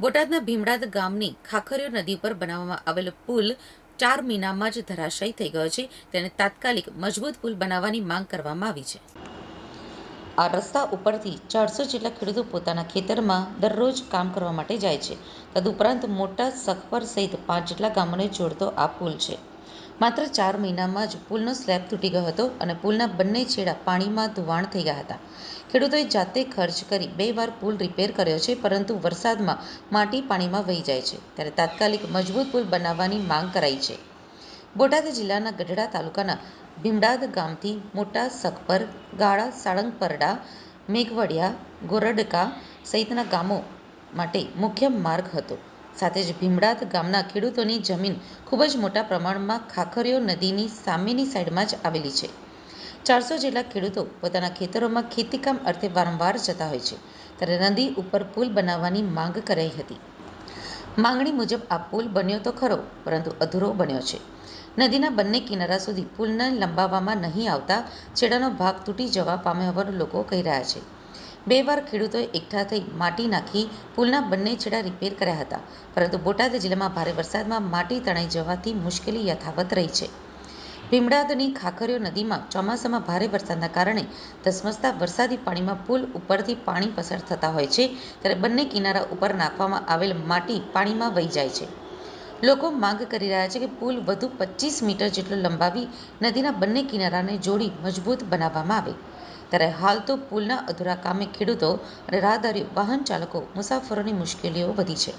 બોટાદના ભીમડાદ ગામની ખાખરીઓ નદી પર બનાવવામાં આવેલો પુલ ચાર મહિનામાં જ ધરાશાયી થઈ ગયો છે. તેને તાત્કાલિક મજબૂત પુલ બનાવવાની માંગ કરવામાં આવી છે. આ રસ્તા ઉપરથી ચારસો જેટલા ખેડૂતો પોતાના ખેતરમાં દરરોજ કામ કરવા માટે જાય છે. તદુપરાંત મોટા સખપર સહિત પાંચ જેટલા ગામોને જોડતો આ પુલ છે. માત્ર ચાર મહિનામાં જ પુલનો સ્લેબ તૂટી ગયો હતો અને પુલના બંને છેડા પાણીમાં ધોવાણ થઈ ગયા હતા. ખેડૂતોએ જાતે ખર્ચ કરી બે વાર પુલ રિપેર કર્યો છે, પરંતુ વરસાદમાં માટી પાણીમાં વહી જાય છે. ત્યારે તાત્કાલિક મજબૂત પુલ બનાવવાની માંગ કરાઈ છે. બોટાદ જિલ્લાના ગઢડા તાલુકાના ભીમડાદ ગામથી મોટા સખપર, ગાળા, સાળંગપરડા, મેઘવડિયા, ગોરડકા સહિતના ગામો માટે મુખ્ય માર્ગ હતો. સાથે જ ભીમડાદ ગામના ખેડૂતોની જમીન ખૂબ જ મોટા પ્રમાણમાં ખાખરીઓ નદીની સામેની સાઈડમાં જ આવેલી છે. ચારસો જેટલા ખેડૂતો પોતાના ખેતરોમાં ખેતીકામ અર્થે વારંવાર જતા હોય છે. ત્યારે નદી ઉપર પુલ બનાવવાની માંગ કરાઈ હતી. માંગણી મુજબ આ પુલ બન્યો તો ખરો, પરંતુ અધૂરો બન્યો છે. નદીના બંને કિનારા સુધી પુલને લંબાવવામાં નહીં આવતા છેડાનો ભાગ તૂટી જવા પામે હોવાનું લોકો કહી રહ્યા છે. બે વાર ખેડૂતોએ એકઠા થઈ માટી નાખી પુલના બંને છેડા રિપેર કર્યા હતા. પરંતુ બોટાદ જિલ્લામાં ભારે વરસાદમાં માટી તણાઈ જવાથી મુશ્કેલી યથાવત રહી છે. ભીમડાદની ખાખરીઓ નદીમાં ચોમાસામાં ભારે વરસાદના કારણે ધસમસતા વરસાદી પાણીમાં પુલ ઉપરથી પાણી પસાર થતા હોય છે, ત્યારે બંને કિનારા ઉપર નાખવામાં આવેલ માટી પાણીમાં વહી જાય છે. લોકો માંગ કરી રહ્યા છે કે પુલ વધુ પચીસ મીટર જેટલો લંબાવી નદીના બંને કિનારાને જોડી મજબૂત બનાવવામાં આવે. ત્યારે હાલ તો પુલના અધૂરા કામે ખેડૂતો અને રાહદારી વાહન ચાલકો મુસાફરોની મુશ્કેલીઓ વધી છે.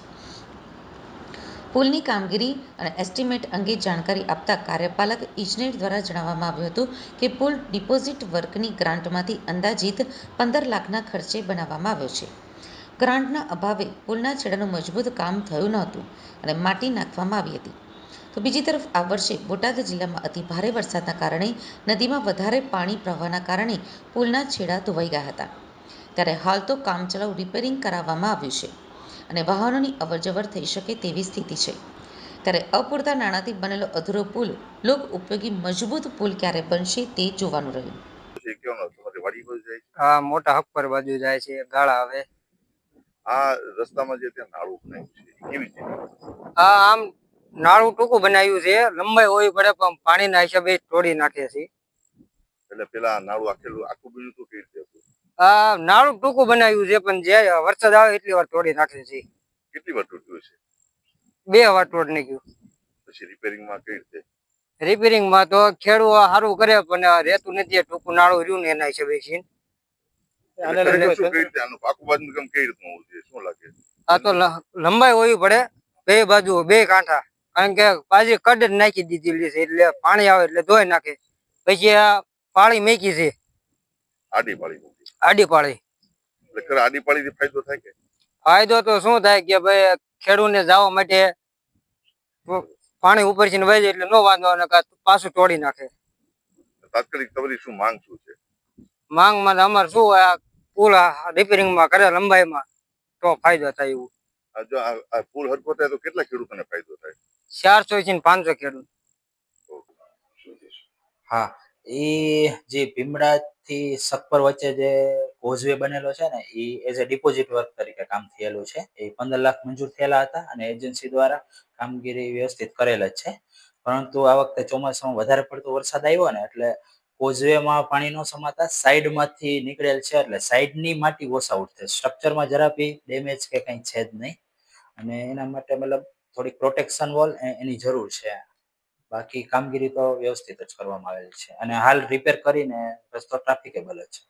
પુલની કામગીરી અને એસ્ટિમેટ અંગે જાણકારી આપતા કાર્યપાલક ઇજનેર દ્વારા જણાવવામાં આવ્યું હતું કે પુલ ડિપોઝિટ વર્કની ગ્રાન્ટમાંથી અંદાજિત પંદર લાખના ખર્ચે બનાવવામાં આવ્યો છે. ગ્રાન્ટના અભાવે પુલના છેડાનું મજબૂત કામ થયું નહોતું અને માટી નાખવામાં આવી હતી. તો બીજી તરફ આ વર્ષે બોટાદ જિલ્લામાં અતિ ભારે વરસાદના કારણે નદીમાં વધારે પાણી પ્રવાહના કારણે પુલના છેડા ધોવાઈ ગયા હતા. ત્યારે હાલ તો કામચલાઉ રિપેરિંગ કરાવવામાં આવ્યું છે અને વાહનોની અવરજવર થઈ શકે તેવી સ્થિતિ છે. ત્યારે અપૂરતા નાણાંથી બનેલો અધૂરો પુલ લોક ઉપયોગી મજબૂત પુલ ક્યારે બનશે તે જોવાનું રહ્યું. છે કેવાનો તમારી વાડી બાજુ જાય છે? આ મોટા હક પર બાજુ જાય છે ગાળા આવે. આ રસ્તામાં જે ત્યાં નાળું બનાવ્યું છે કેવી છે આ આમ નાળું ટૂંકું બનાવ્યું છે. લંબાઈ હોવી પડે પણ પાણીના હિસાબે તોડી નાખે છે. એટલે પેલા નાળું આખેલું આખું બીજું તો કેવી રીતે હતું? આ નાળું ટૂંકું બનાવ્યું છે પણ જે વરસાદ આવે એટલી વાર તોડી નાખે છે. કેટલી વાર તૂટ્યું છે બે વાર તોડ નાખ્યું. પછી રિપેરિંગમાં કેવી રીતે? રિપેરિંગમાં તો ખેડૂત સારું કરે પણ રહેતું નથી ટૂંકું નાળું રહ્યું ને એના હિસાબે છે. આ તો લંબાઈ હોવી પડે બે બાજુ બે કાંઠા. કારણ કે પાછી કડ નાખી દીધી છે એટલે પાણી આવે એટલે ધોઈ નાખે. પછી આ પાળી મેકી છે. આડી પાળી આડી પાળી. એટલે આડી પાળીથી ફાયદો થાય કે? ફાયદો તો શું થાય કે ભાઈ ખેડૂતને જવા માટે પાણી ઉપરથી વહી જાય એટલે નો વાંધો કાં પાછું તોડી નાખે. તાત્કાલિક તમારી શું માંગ શું છે? માંગમાં માં અમારે શું આ પુલ રિપેરિંગમાં કરે લંબાઈમાં તો ફાયદો થાય એવું. જો આ પુલ હરખો થાય તો કેટલા ખેડૂતોને ફાયદો થાય? ચારસો થી પાંચસો ખેડૂત. હા, એ જે ભીમડા થી સકપર વચ્ચે જે કોઝવે બનેલો છે ને, એ એઝ અ ડિપોઝિટ વર્ક તરીકે કામ થયેલું છે. એ પંદર લાખ મંજૂર થયેલા હતા અને એજન્સી દ્વારા કામગીરી વ્યવસ્થિત કરેલ જ છે. પરંતુ આ વખતે ચોમાસામાં વધારે પડતો વરસાદ આવ્યો ને, એટલે કોઝવેમાં પાણી ન સમાતા સાઈડમાંથી નીકળેલ છે, એટલે સાઈડની માટી વોશ આઉટ થાય સ્ટ્રક્ચરમાં જરા બી ડેમેજ કે કંઈ છે જ નહીં. અને એના માટે મતલબ થોડીક પ્રોટેક્શન વોલ એની જરૂર છે. બાકી કામગીરી તો વ્યવસ્થિત જ કરવામાં આવેલ છે. અને હાલ રિપેર કરીને રસ્તો ટ્રાફિકેબલ જ છે.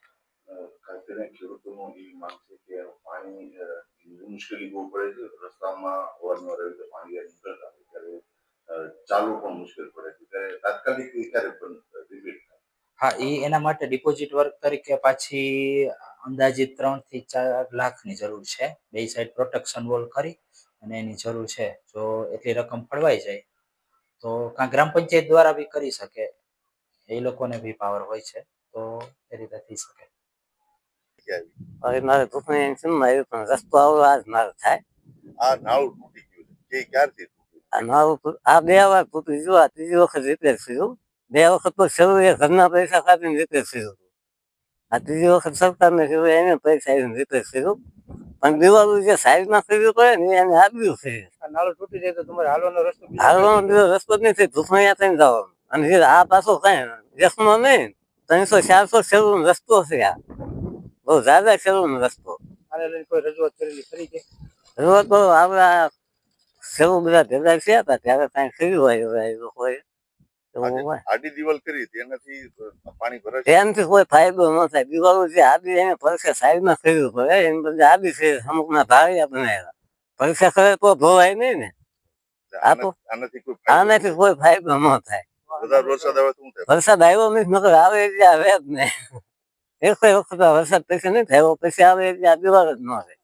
હા એ એના માટે ડિપોઝિટ વર્ક તરીકે પાછી અંદાજિત ત્રણથી ચાર લાખની જરૂર છે. બે સાઈડ પ્રોટેક્શન વોલ કરી અને એની જરૂર છે. જો એટલી રકમ ફળવાઈ જાય તો કાં ગ્રામ પંચાયત દ્વારા બી કરી શકે. એ લોકોને બી પાવર હોય છે તો એ રીતે થઈ શકે. મારે પણ રસ્તો આવો આજ મારે થાય. આ નાળું તૂટી ગયું છે. કે ક્યારથી આ મારું આ બે વાર તૂટી ગયું આ ત્રીજી વખત રિપેર થયું. બે વખત તો શરૂ એ ઘરના પૈસા કાપીને રિપેર થયું આ ત્રીજી વખત સરકારને કીધું એને પૈસા આવીને રિપેર થયું પણ દીવાળું જે સાઈડમાં કર્યું પડે ને એને આપ્યું છે. નાળો તૂટી જાય તો તમારે હાલવાનો રસ્તો હાલવાનો રસ્તો જ નથી. ધૂસણિયા થઈને જવાનું. અને જે આ પાછો કાંઈ જસનો નહીં ત્રણસો ચારસો શેરનો રસ્તો છે આ. બહુ જ્યાદા શેરનો રસ્તો. રજૂઆત કરેલી ખરી છે રજૂઆત તો આપણા છેલ્લું બધા ભેગા થયા હતા. ત્યારે કાંઈ કર્યું હોય હોય. આડી દિવાલ કરી તેનાથી પાણી ભરાય એનાથી કોઈ ફાયદો ન થાય. દિવાળું જે આદિ એને પરીક્ષા સાઈડમાં કર્યું પડે. એને બધી આદિ છે ભાડિયા બનાવ્યા. પરીક્ષા કરે તો ભોવાય નહીં ને. આનાથી કોઈ ફાયદો ન થાય. વરસાદ આવ્યો નથી નકર આવે એટલે આવે જ નહીં. એક વખત વરસાદ પૈસા નહીં થયો પછી આવે એટલે આ દિવાળ જ ન થાય